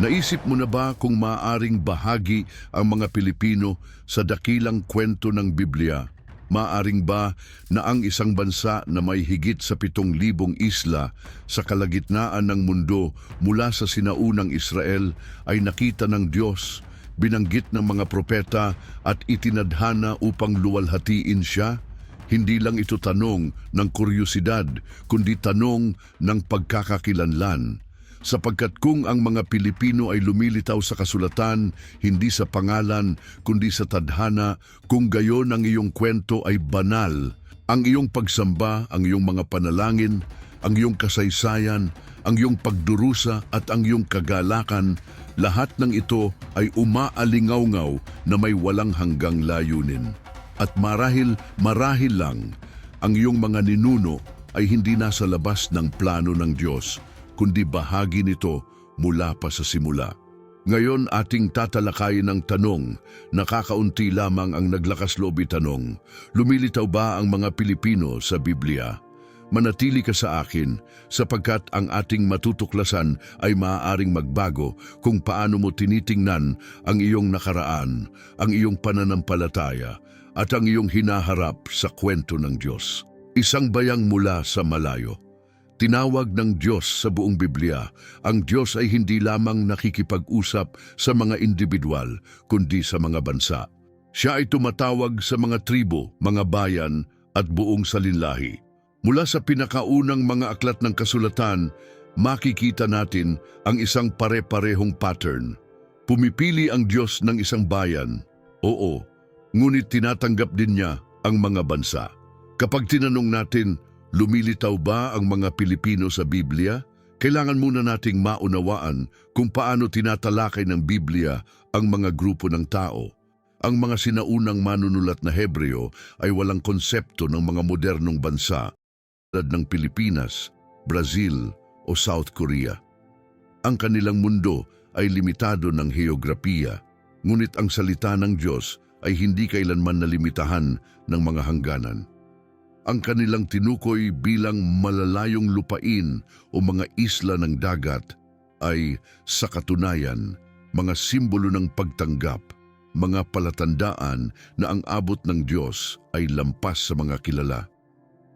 Naisip mo na ba kung maaring bahagi ang mga Pilipino sa dakilang kwento ng Biblia? Maaring ba na ang isang bansa na may higit sa pitong libong isla sa kalagitnaan ng mundo mula sa sinaunang Israel ay nakita ng Diyos, binanggit ng mga propeta at itinadhana upang luwalhatiin siya? Hindi lang ito tanong ng kuryosidad, kundi tanong ng pagkakakilanlan. Sapagkat kung ang mga Pilipino ay lumilitaw sa kasulatan, hindi sa pangalan, kundi sa tadhana, kung gayon ang iyong kwento ay banal, ang iyong pagsamba, ang iyong mga panalangin, ang iyong kasaysayan, ang iyong pagdurusa at ang iyong kagalakan, lahat ng ito ay umaalingaw-ngaw na may walang hanggang layunin. At marahil, marahil lang, ang iyong mga ninuno ay hindi nasa labas ng plano ng Diyos, kundi bahagi nito mula pa sa simula. Ngayon ating tatalakayin ang tanong, nakakaunti lamang ang naglakas loob tanong, lumilitaw ba ang mga Pilipino sa Biblia? Manatili ka sa akin sapagkat ang ating matutuklasan ay maaaring magbago kung paano mo tinitingnan ang iyong nakaraan, ang iyong pananampalataya at ang iyong hinaharap sa kwento ng Diyos. Isang bayang mula sa malayo. Tinawag ng Diyos sa buong Biblia, ang Diyos ay hindi lamang nakikipag-usap sa mga individual, kundi sa mga bansa. Siya ay tumatawag sa mga tribo, mga bayan at buong salinlahi. Mula sa pinakaunang mga aklat ng kasulatan, makikita natin ang isang pare-parehong pattern. Pumipili ang Diyos ng isang bayan, oo, ngunit tinatanggap din niya ang mga bansa. Kapag tinanong natin, lumilitaw ba ang mga Pilipino sa Biblia? Kailangan muna nating maunawaan kung paano tinatalakay ng Biblia ang mga grupo ng tao. Ang mga sinaunang manunulat na Hebreo ay walang konsepto ng mga modernong bansa tulad ng Pilipinas, Brazil o South Korea. Ang kanilang mundo ay limitado ng heograpiya, ngunit ang salita ng Diyos ay hindi kailanman nalimitahan ng mga hangganan. Ang kanilang tinukoy bilang malalayong lupain o mga isla ng dagat ay sa katunayan mga simbolo ng pagtanggap, mga palatandaan na ang abot ng Diyos ay lampas sa mga kilala.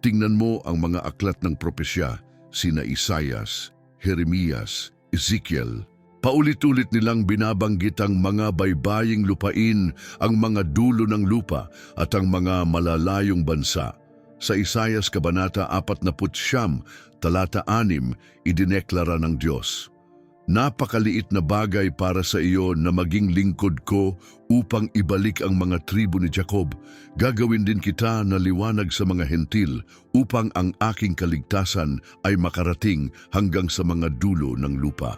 Tingnan mo ang mga aklat ng propesya, sina Isayas, Jeremias, Ezekiel. Paulit-ulit nilang binabanggit ang mga baybaying lupain, ang mga dulo ng lupa at ang mga malalayong bansa. Sa Isayas Kabanata 49, talata 6, idineklara ng Diyos. Napakaliit na bagay para sa iyo na maging lingkod ko upang ibalik ang mga tribo ni Jacob. Gagawin din kita na liwanag sa mga hentil upang ang aking kaligtasan ay makarating hanggang sa mga dulo ng lupa.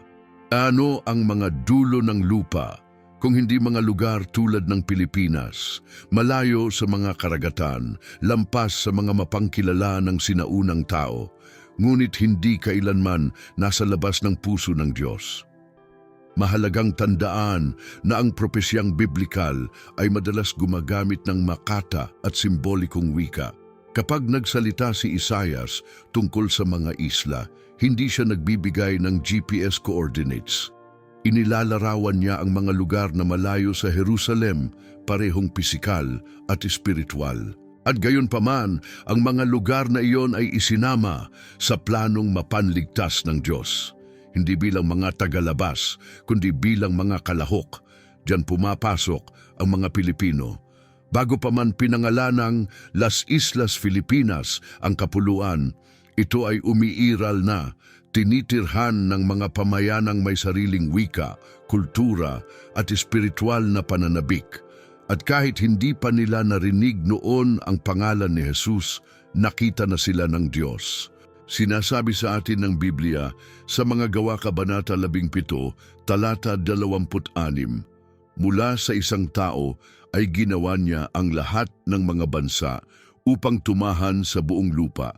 Ano ang mga dulo ng lupa? Kung hindi mga lugar tulad ng Pilipinas, malayo sa mga karagatan, lampas sa mga mapangkilala ng sinaunang tao, ngunit hindi kailanman nasa labas ng puso ng Diyos. Mahalagang tandaan na ang propesyang biblikal ay madalas gumagamit ng makata at simbolikong wika. Kapag nagsalita si Isayas tungkol sa mga isla, hindi siya nagbibigay ng GPS coordinates. Inilalarawan niya ang mga lugar na malayo sa Jerusalem, parehong pisikal at espiritual. At gayon paman, ang mga lugar na iyon ay isinama sa planong mapanligtas ng Diyos. Hindi bilang mga tagalabas, kundi bilang mga kalahok. Diyan pumapasok ang mga Pilipino. Bago pa man pinangalanang Las Islas Filipinas ang kapuluan, ito ay umiiral na tinitirhan ng mga pamayanang may sariling wika, kultura at espiritual na pananabik. At kahit hindi pa nila narinig noon ang pangalan ni Jesus, nakita na sila ng Diyos. Sinasabi sa atin ng Biblia sa mga gawa kabanata 17, talata 26, Mula sa isang tao ay ginawa niya ang lahat ng mga bansa upang tumahan sa buong lupa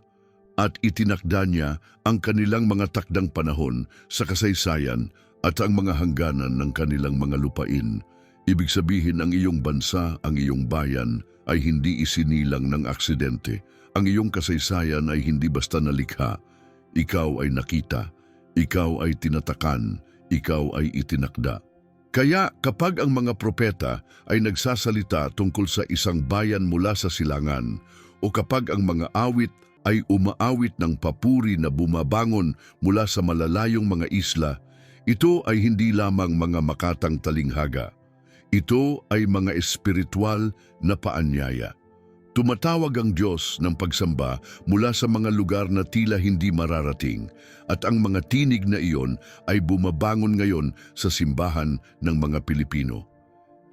at itinakda niya ang kanilang mga takdang panahon sa kasaysayan at ang mga hangganan ng kanilang mga lupain. Ibig sabihin ang iyong bansa, ang iyong bayan ay hindi isinilang ng aksidente. Ang iyong kasaysayan ay hindi basta nalikha. Ikaw ay nakita, ikaw ay tinatakan, ikaw ay itinakda. Kaya kapag ang mga propeta ay nagsasalita tungkol sa isang bayan mula sa silangan o kapag ang mga awit ay umaawit ng papuri na bumabangon mula sa malalayong mga isla, ito ay hindi lamang mga makatang talinghaga. Ito ay mga espiritual na paanyaya. Tumatawag ang Diyos ng pagsamba mula sa mga lugar na tila hindi mararating at ang mga tinig na iyon ay bumabangon ngayon sa simbahan ng mga Pilipino.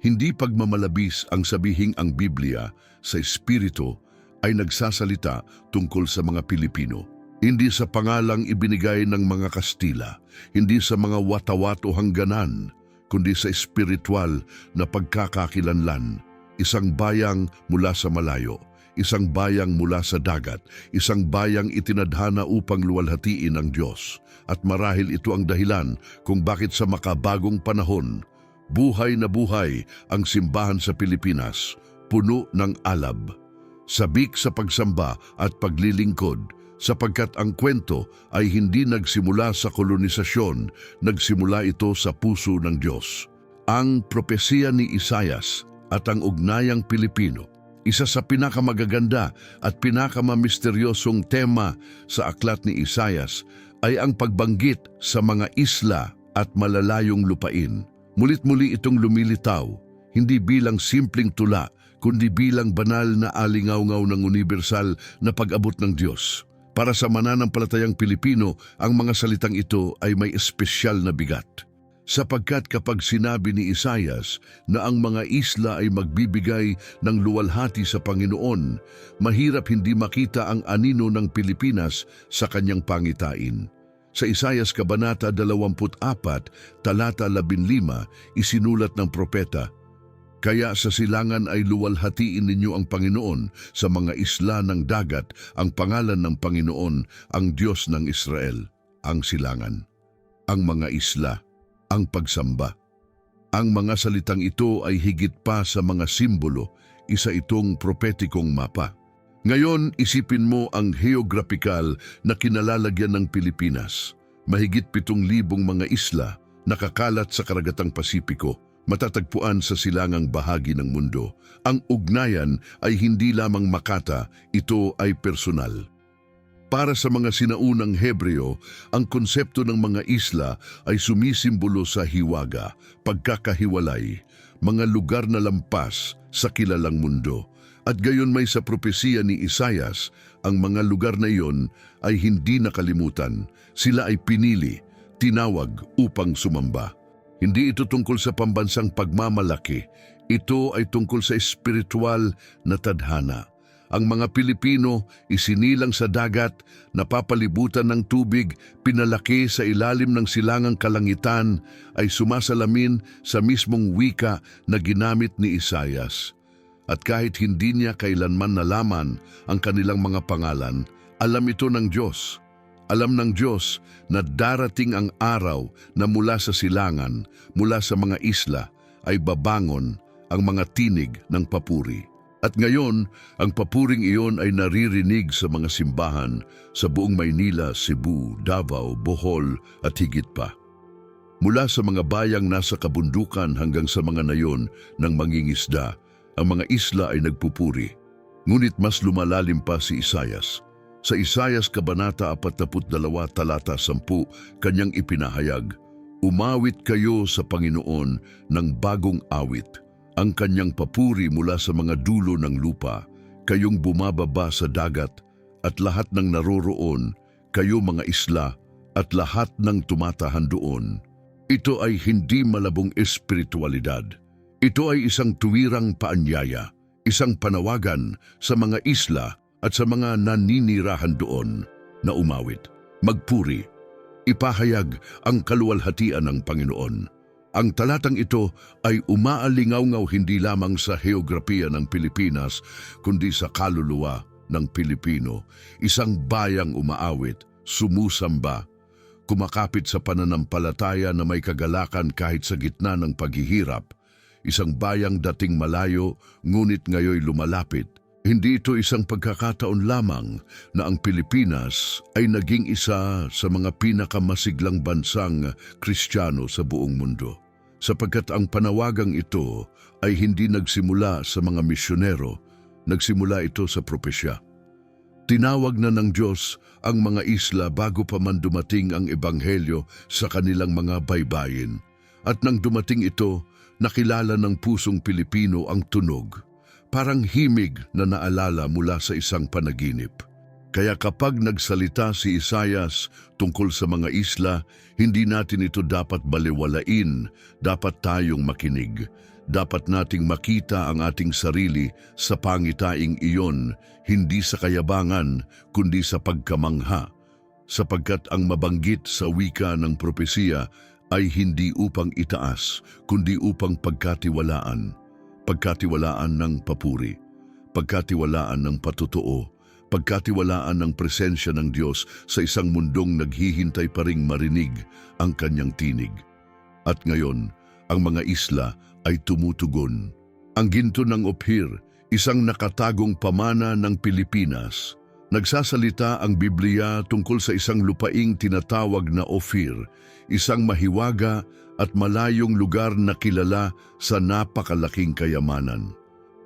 Hindi pagmamalabis ang sabihing ang Biblia sa Espiritu ay nagsasalita tungkol sa mga Pilipino. Hindi sa pangalang ibinigay ng mga Kastila, hindi sa mga watawat o hangganan, kundi sa espiritual na pagkakakilanlan isang bayang mula sa malayo, isang bayang mula sa dagat, isang bayang itinadhana upang luwalhatiin ang Diyos. At marahil ito ang dahilan kung bakit sa makabagong panahon, buhay na buhay ang simbahan sa Pilipinas, puno ng alab. Sabik sa pagsamba at paglilingkod, sapagkat ang kwento ay hindi nagsimula sa kolonisasyon, nagsimula ito sa puso ng Diyos. Ang propesiya ni Isayas at ang ugnayang Pilipino. Isa sa pinakamagaganda at pinakamamisteryosong tema sa aklat ni Isayas ay ang pagbanggit sa mga isla at malalayong lupain. Mulit-muli itong lumilitaw, hindi bilang simpleng tula, kundi bilang banal na alingaw-ngaw ng universal na pag-abot ng Diyos. Para sa mananampalatayang Pilipino, ang mga salitang ito ay may espesyal na bigat sapagkat kapag sinabi ni Isayas na ang mga isla ay magbibigay ng luwalhati sa Panginoon, mahirap hindi makita ang anino ng Pilipinas sa kanyang pangitain. Sa Isayas Kabanata 24, talata 15, isinulat ng propeta, Kaya sa silangan ay luwalhatiin ninyo ang Panginoon sa mga isla ng dagat, ang pangalan ng Panginoon, ang Diyos ng Israel, ang silangan. Ang mga isla, ang pagsamba. Ang mga salitang ito ay higit pa sa mga simbolo, isa itong propetikong mapa. Ngayon, isipin mo ang geographical na kinalalagyan ng Pilipinas. Mahigit pitong libong mga isla nakakalat sa karagatang Pasipiko, matatagpuan sa silangang bahagi ng mundo. Ang ugnayan ay hindi lamang makata, ito ay personal. Para sa mga sinaunang Hebreo, ang konsepto ng mga isla ay sumisimbolo sa hiwaga, pagkakahiwalay, mga lugar na lampas sa kilalang mundo. At gayon may sa propesiya ni Isayas, ang mga lugar na iyon ay hindi nakalimutan. Sila ay pinili, tinawag upang sumamba. Hindi ito tungkol sa pambansang pagmamalaki, ito ay tungkol sa espiritual na tadhana. Ang mga Pilipino isinilang sa dagat, napapalibutan ng tubig, pinalaki sa ilalim ng silangang kalangitan, ay sumasalamin sa mismong wika na ginamit ni Isayas. At kahit hindi niya kailanman nalaman ang kanilang mga pangalan, alam ito ng Diyos. Alam ng Diyos na darating ang araw na mula sa silangan, mula sa mga isla, ay babangon ang mga tinig ng papuri. At ngayon, ang papuring iyon ay naririnig sa mga simbahan sa buong Maynila, Cebu, Davao, Bohol at higit pa. Mula sa mga bayang nasa kabundukan hanggang sa mga nayon ng mangingisda, ang mga isla ay nagpupuri. Ngunit mas lumalalim pa si Isayas. Sa Isayas Kabanata 42, talata 10, kanyang ipinahayag, Umawit kayo sa Panginoon ng bagong awit – ang kanyang papuri mula sa mga dulo ng lupa, kayong bumababa sa dagat, at lahat ng naroroon, kayo mga isla, at lahat ng tumatahan doon. Ito ay hindi malabong espiritualidad. Ito ay isang tuwirang paanyaya, isang panawagan sa mga isla at sa mga naninirahan doon na umawit, magpuri, ipahayag ang kaluwalhatian ng Panginoon ang talatang ito ay umaalingaw-ngaw hindi lamang sa heograpiya ng Pilipinas, kundi sa kaluluwa ng Pilipino. Isang bayang umaawit, sumusamba, kumakapit sa pananampalataya na may kagalakan kahit sa gitna ng paghihirap. Isang bayang dating malayo, ngunit ngayoy lumalapit. Hindi ito isang pagkakataon lamang na ang Pilipinas ay naging isa sa mga pinakamasiglang bansang Kristiyano sa buong mundo. Sapagkat ang panawagang ito ay hindi nagsimula sa mga misyonero, nagsimula ito sa propesya. Tinawag na ng Diyos ang mga isla bago pa man dumating ang Ebanghelyo sa kanilang mga baybayin. At nang dumating ito, nakilala ng pusong Pilipino ang tunog parang himig na naalala mula sa isang panaginip. Kaya kapag nagsalita si Isayas tungkol sa mga isla, hindi natin ito dapat baliwalain, dapat tayong makinig. Dapat nating makita ang ating sarili sa pangitaing iyon, hindi sa kayabangan, kundi sa pagkamangha. Sapagkat ang mabanggit sa wika ng propesiya ay hindi upang itaas, kundi upang pagkatiwalaan pagkatiwalaan ng papuri, pagkatiwalaan ng patutuo, pagkatiwalaan ng presensya ng Diyos sa isang mundong naghihintay pa ring marinig ang kanyang tinig. At ngayon, ang mga isla ay tumutugon. Ang ginto ng Ophir, isang nakatagong pamana ng Pilipinas, Nagsasalita ang Biblia tungkol sa isang lupaing tinatawag na Ophir, isang mahiwaga at malayong lugar na kilala sa napakalaking kayamanan.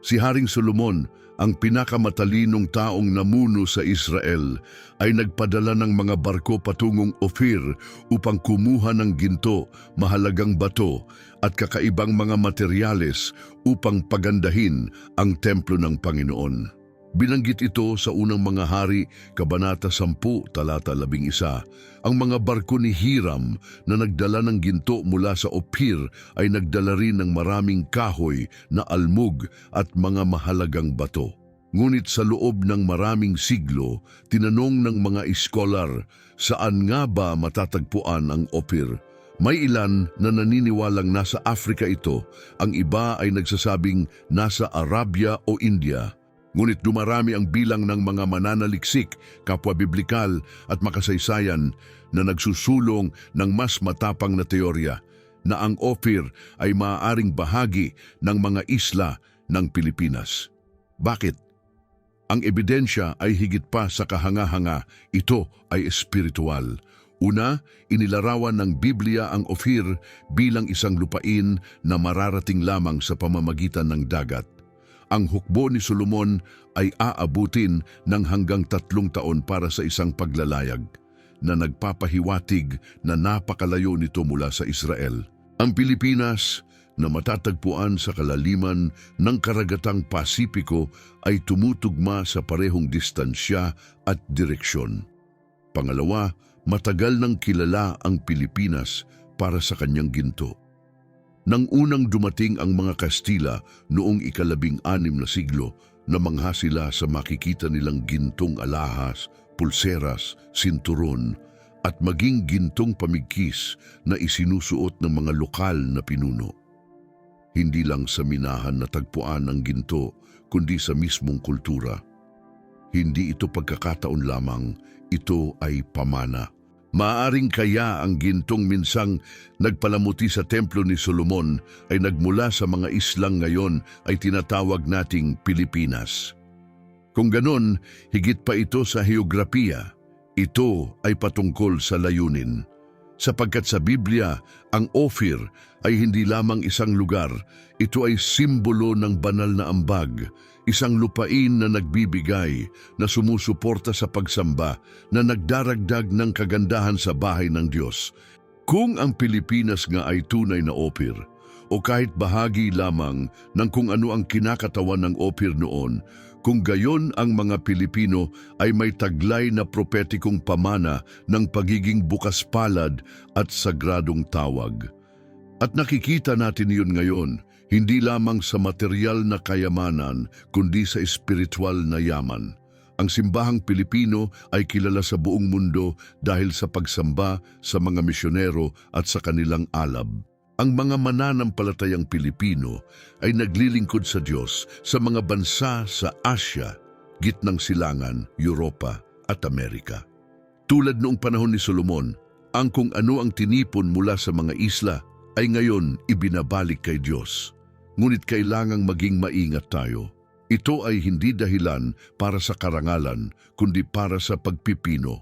Si Haring Solomon, ang pinakamatalinong taong namuno sa Israel, ay nagpadala ng mga barko patungong Ophir upang kumuha ng ginto, mahalagang bato at kakaibang mga materyales upang pagandahin ang templo ng Panginoon. Binanggit ito sa unang mga hari, Kabanata 10, talata 11. Ang mga barko ni Hiram na nagdala ng ginto mula sa Ophir ay nagdala rin ng maraming kahoy na almug at mga mahalagang bato. Ngunit sa loob ng maraming siglo, tinanong ng mga iskolar, saan nga ba matatagpuan ang Ophir? May ilan na naniniwalang nasa Afrika ito, ang iba ay nagsasabing nasa Arabia o India. Ngunit dumarami ang bilang ng mga mananaliksik, kapwa biblikal at makasaysayan na nagsusulong ng mas matapang na teorya na ang Ophir ay maaaring bahagi ng mga isla ng Pilipinas. Bakit? Ang ebidensya ay higit pa sa kahanga-hanga, ito ay espiritual. Una, inilarawan ng Biblia ang Ophir bilang isang lupain na mararating lamang sa pamamagitan ng dagat ang hukbo ni Solomon ay aabutin ng hanggang tatlong taon para sa isang paglalayag na nagpapahiwatig na napakalayo nito mula sa Israel. Ang Pilipinas na matatagpuan sa kalaliman ng karagatang Pasipiko ay tumutugma sa parehong distansya at direksyon. Pangalawa, matagal nang kilala ang Pilipinas para sa kanyang ginto. Nang unang dumating ang mga Kastila noong ikalabing anim na siglo, namangha sila sa makikita nilang gintong alahas, pulseras, sinturon, at maging gintong pamigkis na isinusuot ng mga lokal na pinuno. Hindi lang sa minahan natagpuan ang ginto, kundi sa mismong kultura. Hindi ito pagkakataon lamang, ito ay pamana. Maaring kaya ang gintong minsang nagpalamuti sa templo ni Solomon ay nagmula sa mga islang ngayon ay tinatawag nating Pilipinas. Kung ganon, higit pa ito sa heograpiya, ito ay patungkol sa layunin. Sapagkat sa Biblia, ang Ophir ay hindi lamang isang lugar, ito ay simbolo ng banal na ambag, isang lupain na nagbibigay, na sumusuporta sa pagsamba, na nagdaragdag ng kagandahan sa bahay ng Diyos. Kung ang Pilipinas nga ay tunay na Ophir, o kahit bahagi lamang ng kung ano ang kinakatawan ng Ophir noon, kung gayon ang mga Pilipino ay may taglay na propetikong pamana ng pagiging bukas palad at sagradong tawag. At nakikita natin iyon ngayon, hindi lamang sa material na kayamanan, kundi sa espiritual na yaman. Ang simbahang Pilipino ay kilala sa buong mundo dahil sa pagsamba sa mga misyonero at sa kanilang alab. Ang mga mananampalatayang Pilipino ay naglilingkod sa Diyos sa mga bansa sa Asya, gitnang silangan, Europa at Amerika. Tulad noong panahon ni Solomon, ang kung ano ang tinipon mula sa mga isla ay ngayon ibinabalik kay Diyos. Ngunit kailangang maging maingat tayo. Ito ay hindi dahilan para sa karangalan, kundi para sa pagpipino.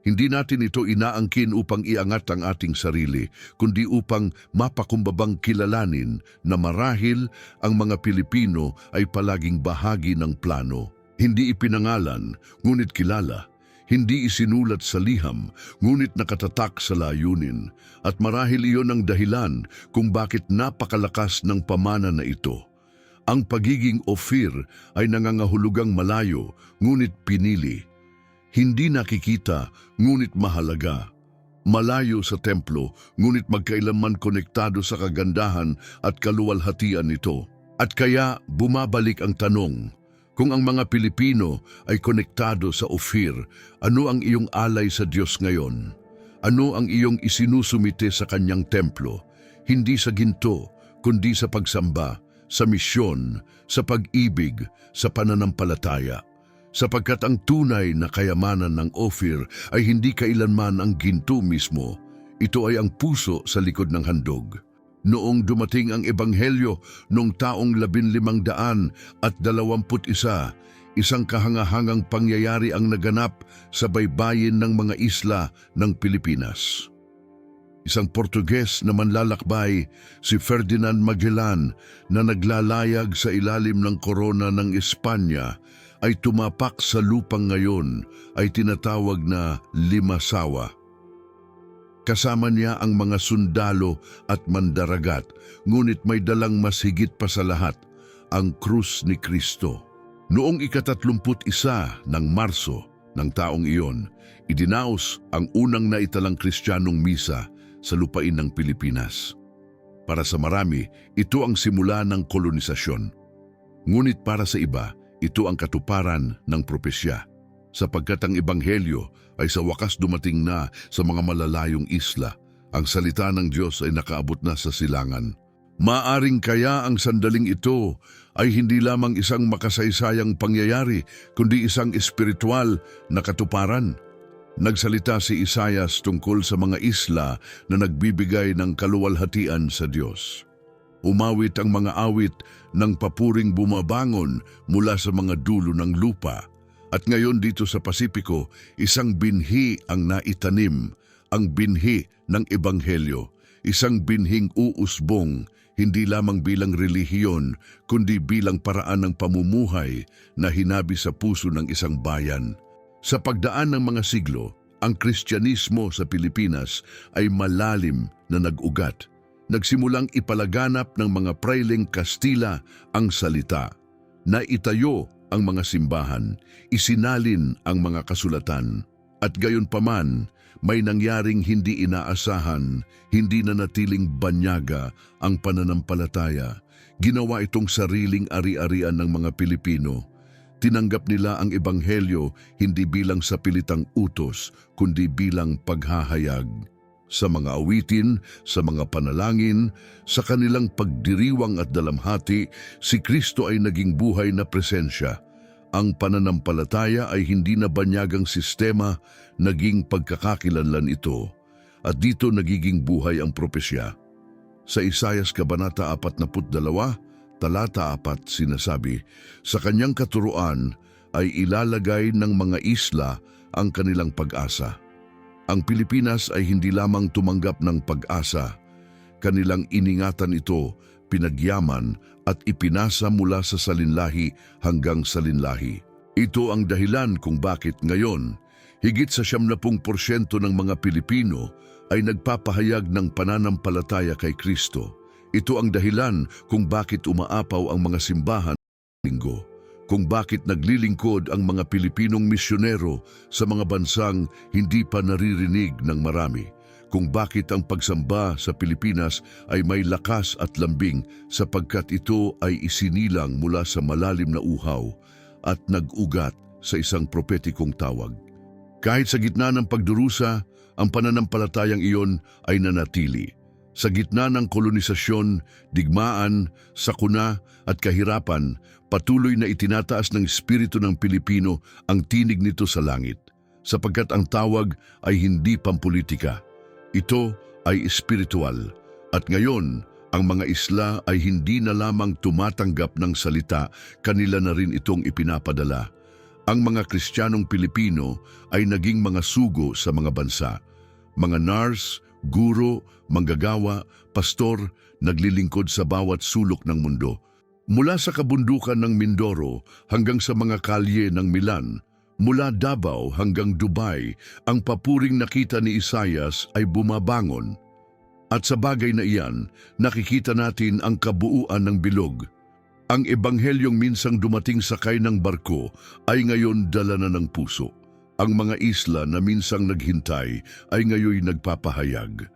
Hindi natin ito inaangkin upang iangat ang ating sarili, kundi upang mapakumbabang kilalanin na marahil ang mga Pilipino ay palaging bahagi ng plano. Hindi ipinangalan, ngunit kilala. Hindi isinulat sa liham, ngunit nakatatak sa layunin. At marahil iyon ang dahilan kung bakit napakalakas ng pamana na ito. Ang pagiging Ophir ay nangangahulugang malayo, ngunit pinili. Hindi nakikita, ngunit mahalaga. Malayo sa templo, ngunit magkailanman konektado sa kagandahan at kaluwalhatian nito. At kaya bumabalik ang tanong, kung ang mga Pilipino ay konektado sa Ophir, ano ang iyong alay sa Diyos ngayon? Ano ang iyong isinusumite sa kanyang templo? Hindi sa ginto, kundi sa pagsamba, sa misyon, sa pag-ibig, sa pananampalataya. Sapagkat ang tunay na kayamanan ng Ophir ay hindi kailanman ang ginto mismo. Ito ay ang puso sa likod ng handog. Noong dumating ang Ebanghelyo noong taong labinlimang daan at dalawamput isa, isang kahangahangang pangyayari ang naganap sa baybayin ng mga isla ng Pilipinas. Isang Portuges na manlalakbay, si Ferdinand Magellan, na naglalayag sa ilalim ng korona ng Espanya, ay tumapak sa lupang ngayon ay tinatawag na Limasawa. Kasama niya ang mga sundalo at mandaragat, ngunit may dalang mas higit pa sa lahat, ang krus ni Kristo. Noong ikatatlumput isa ng Marso ng taong iyon, idinaos ang unang naitalang kristyanong misa sa lupain ng Pilipinas. Para sa marami, ito ang simula ng kolonisasyon. Ngunit para sa iba, ito ang katuparan ng propesya, sapagkat ang ebanghelyo ay sa wakas dumating na sa mga malalayong isla. Ang salita ng Diyos ay nakaabot na sa silangan. Maaring kaya ang sandaling ito ay hindi lamang isang makasaysayang pangyayari, kundi isang espiritual na katuparan. Nagsalita si Isayas tungkol sa mga isla na nagbibigay ng kaluwalhatian sa Diyos. Umawit ang mga awit ng papuring bumabangon mula sa mga dulo ng lupa. At ngayon dito sa Pasipiko, isang binhi ang naitanim, ang binhi ng Ebanghelyo, isang binhing uusbong, hindi lamang bilang relihiyon, kundi bilang paraan ng pamumuhay na hinabi sa puso ng isang bayan. Sa pagdaan ng mga siglo, ang Kristyanismo sa Pilipinas ay malalim na nag-ugat nagsimulang ipalaganap ng mga prailing Kastila ang salita. Naitayo ang mga simbahan, isinalin ang mga kasulatan, at gayon paman may nangyaring hindi inaasahan, hindi na natiling banyaga ang pananampalataya. Ginawa itong sariling ari-arian ng mga Pilipino. Tinanggap nila ang ebanghelyo hindi bilang sa pilitang utos, kundi bilang paghahayag sa mga awitin, sa mga panalangin, sa kanilang pagdiriwang at dalamhati, si Kristo ay naging buhay na presensya. Ang pananampalataya ay hindi na banyagang sistema, naging pagkakakilanlan ito. At dito nagiging buhay ang propesya. Sa Isayas Kabanata 42, talata 4 sinasabi, Sa kanyang katuruan ay ilalagay ng mga isla ang kanilang pag-asa. Ang Pilipinas ay hindi lamang tumanggap ng pag-asa, kanilang iningatan ito, pinagyaman at ipinasa mula sa salinlahi hanggang salinlahi. Ito ang dahilan kung bakit ngayon, higit sa 70% ng mga Pilipino ay nagpapahayag ng pananampalataya kay Kristo. Ito ang dahilan kung bakit umaapaw ang mga simbahan linggo kung bakit naglilingkod ang mga Pilipinong misyonero sa mga bansang hindi pa naririnig ng marami, kung bakit ang pagsamba sa Pilipinas ay may lakas at lambing sapagkat ito ay isinilang mula sa malalim na uhaw at nag-ugat sa isang propetikong tawag. Kahit sa gitna ng pagdurusa, ang pananampalatayang iyon ay nanatili. Sa gitna ng kolonisasyon, digmaan, sakuna at kahirapan, patuloy na itinataas ng Espiritu ng Pilipino ang tinig nito sa langit, sapagkat ang tawag ay hindi pampolitika. Ito ay espiritual. At ngayon, Ang mga isla ay hindi na lamang tumatanggap ng salita, kanila na rin itong ipinapadala. Ang mga Kristiyanong Pilipino ay naging mga sugo sa mga bansa. Mga nurse, guro, manggagawa, pastor, naglilingkod sa bawat sulok ng mundo. Mula sa kabundukan ng Mindoro hanggang sa mga kalye ng Milan, mula Davao hanggang Dubai, ang papuring nakita ni Isayas ay bumabangon. At sa bagay na iyan, nakikita natin ang kabuuan ng bilog. Ang ebanghelyong minsang dumating sakay ng barko ay ngayon dala na ng puso. Ang mga isla na minsang naghintay ay ngayoy nagpapahayag.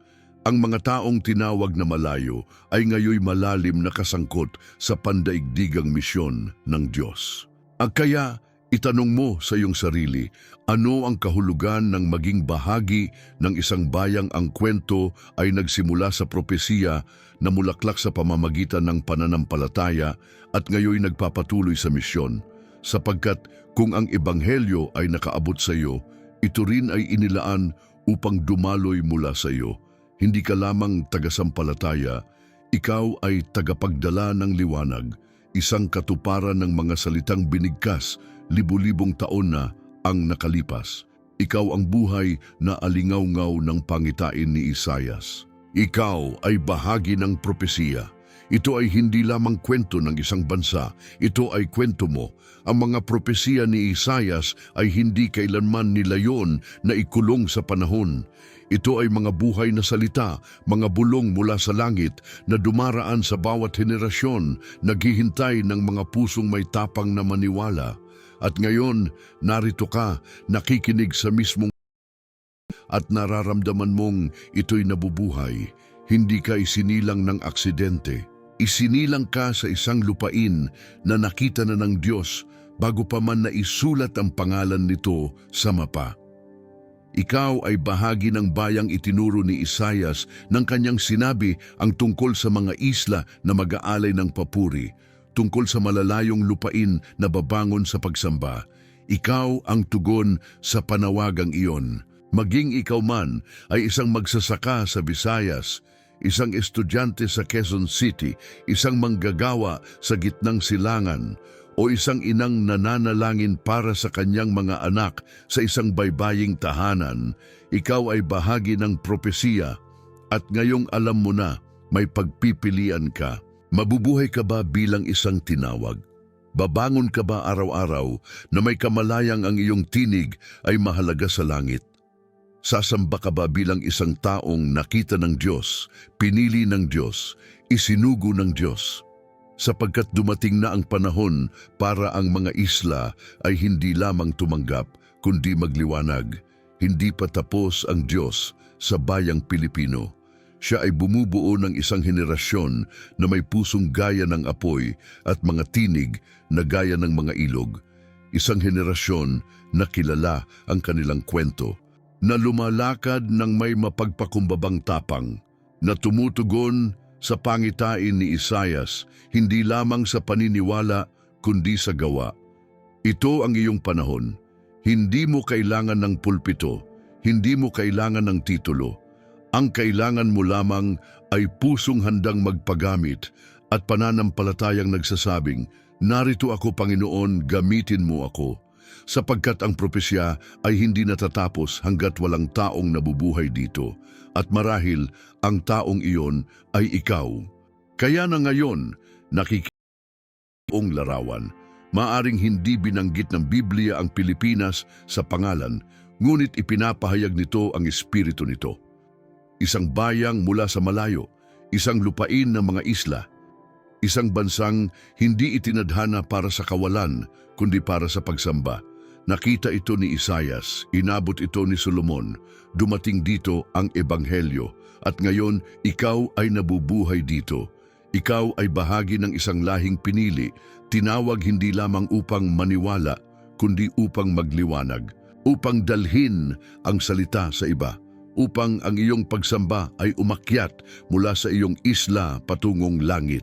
Ang mga taong tinawag na malayo ay ngayoy malalim na kasangkot sa pandaigdigang misyon ng Diyos. Ang kaya, itanong mo sa iyong sarili, ano ang kahulugan ng maging bahagi ng isang bayang ang kwento ay nagsimula sa propesiya na mulaklak sa pamamagitan ng pananampalataya at ngayoy nagpapatuloy sa misyon. Sapagkat kung ang ebanghelyo ay nakaabot sa iyo, ito rin ay inilaan upang dumaloy mula sa iyo. Hindi ka lamang tagasampalataya, ikaw ay tagapagdala ng liwanag, isang katuparan ng mga salitang binigkas, libu-libong taon na ang nakalipas. Ikaw ang buhay na alingaw-ngaw ng pangitain ni Isayas. Ikaw ay bahagi ng propesiya. Ito ay hindi lamang kwento ng isang bansa, ito ay kwento mo. Ang mga propesiya ni Isayas ay hindi kailanman nilayon na ikulong sa panahon. Ito ay mga buhay na salita, mga bulong mula sa langit na dumaraan sa bawat henerasyon, naghihintay ng mga pusong may tapang na maniwala. At ngayon, narito ka, nakikinig sa mismong at nararamdaman mong ito'y nabubuhay. Hindi ka isinilang ng aksidente. Isinilang ka sa isang lupain na nakita na ng Diyos bago pa man na isulat ang pangalan nito sa mapa. Ikaw ay bahagi ng bayang itinuro ni Isayas nang kanyang sinabi ang tungkol sa mga isla na mag-aalay ng papuri, tungkol sa malalayong lupain na babangon sa pagsamba. Ikaw ang tugon sa panawagang iyon. Maging ikaw man ay isang magsasaka sa Visayas, isang estudyante sa Quezon City, isang manggagawa sa gitnang silangan, o isang inang nananalangin para sa kanyang mga anak sa isang baybaying tahanan, ikaw ay bahagi ng propesiya at ngayong alam mo na may pagpipilian ka. Mabubuhay ka ba bilang isang tinawag? Babangon ka ba araw-araw na may kamalayang ang iyong tinig ay mahalaga sa langit? Sasamba ka ba bilang isang taong nakita ng Diyos, pinili ng Diyos, isinugo ng Diyos? Sapagkat dumating na ang panahon para ang mga isla ay hindi lamang tumanggap kundi magliwanag. Hindi pa tapos ang Diyos sa bayang Pilipino. Siya ay bumubuo ng isang henerasyon na may pusong gaya ng apoy at mga tinig na gaya ng mga ilog. Isang henerasyon na kilala ang kanilang kwento, na lumalakad ng may mapagpakumbabang tapang, na tumutugon sa pangitain ni Isayas, hindi lamang sa paniniwala kundi sa gawa. Ito ang iyong panahon. Hindi mo kailangan ng pulpito, hindi mo kailangan ng titulo. Ang kailangan mo lamang ay pusong handang magpagamit at pananampalatayang nagsasabing, Narito ako Panginoon, gamitin mo ako. Sapagkat ang propesya ay hindi natatapos hanggat walang taong nabubuhay dito at marahil ang taong iyon ay ikaw. Kaya na ngayon, nakikipong larawan, maaring hindi binanggit ng Biblia ang Pilipinas sa pangalan, ngunit ipinapahayag nito ang espiritu nito. Isang bayang mula sa malayo, isang lupain ng mga isla, isang bansang hindi itinadhana para sa kawalan, kundi para sa pagsamba. Nakita ito ni Isayas, inabot ito ni Solomon, dumating dito ang Ebanghelyo, at ngayon ikaw ay nabubuhay dito. Ikaw ay bahagi ng isang lahing pinili, tinawag hindi lamang upang maniwala, kundi upang magliwanag, upang dalhin ang salita sa iba, upang ang iyong pagsamba ay umakyat mula sa iyong isla patungong langit.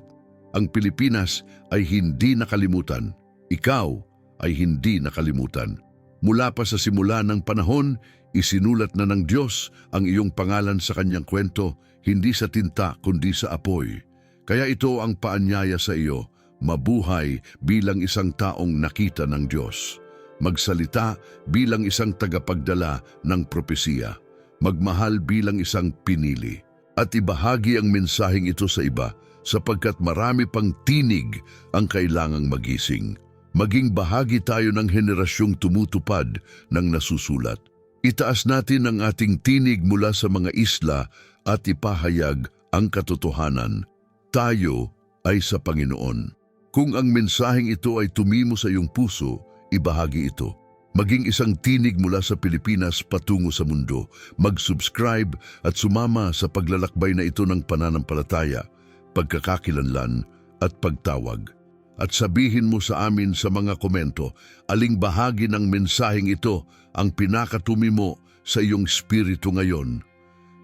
Ang Pilipinas ay hindi nakalimutan. Ikaw ay hindi nakalimutan. Mula pa sa simula ng panahon, isinulat na ng Diyos ang iyong pangalan sa kanyang kwento, hindi sa tinta kundi sa apoy. Kaya ito ang paanyaya sa iyo, mabuhay bilang isang taong nakita ng Diyos. Magsalita bilang isang tagapagdala ng propesiya. Magmahal bilang isang pinili. At ibahagi ang mensaheng ito sa iba sapagkat marami pang tinig ang kailangang magising. Maging bahagi tayo ng henerasyong tumutupad ng nasusulat. Itaas natin ang ating tinig mula sa mga isla at ipahayag ang katotohanan. Tayo ay sa Panginoon. Kung ang mensaheng ito ay tumimo sa iyong puso, ibahagi ito. Maging isang tinig mula sa Pilipinas patungo sa mundo. Mag-subscribe at sumama sa paglalakbay na ito ng pananampalataya, pagkakakilanlan at pagtawag. At sabihin mo sa amin sa mga komento, aling bahagi ng mensaheng ito ang pinakatumi mo sa iyong spirito ngayon.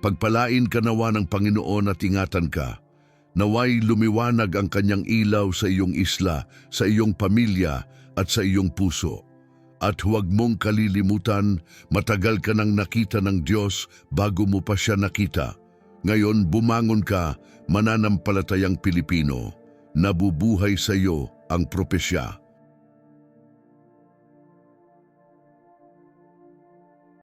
Pagpalain ka nawa ng Panginoon at ingatan ka. Naway lumiwanag ang kanyang ilaw sa iyong isla, sa iyong pamilya at sa iyong puso. At huwag mong kalilimutan, matagal ka nang nakita ng Diyos bago mo pa siya nakita. Ngayon bumangon ka, mananampalatayang Pilipino. Nabubuhay sa iyo ang propesya.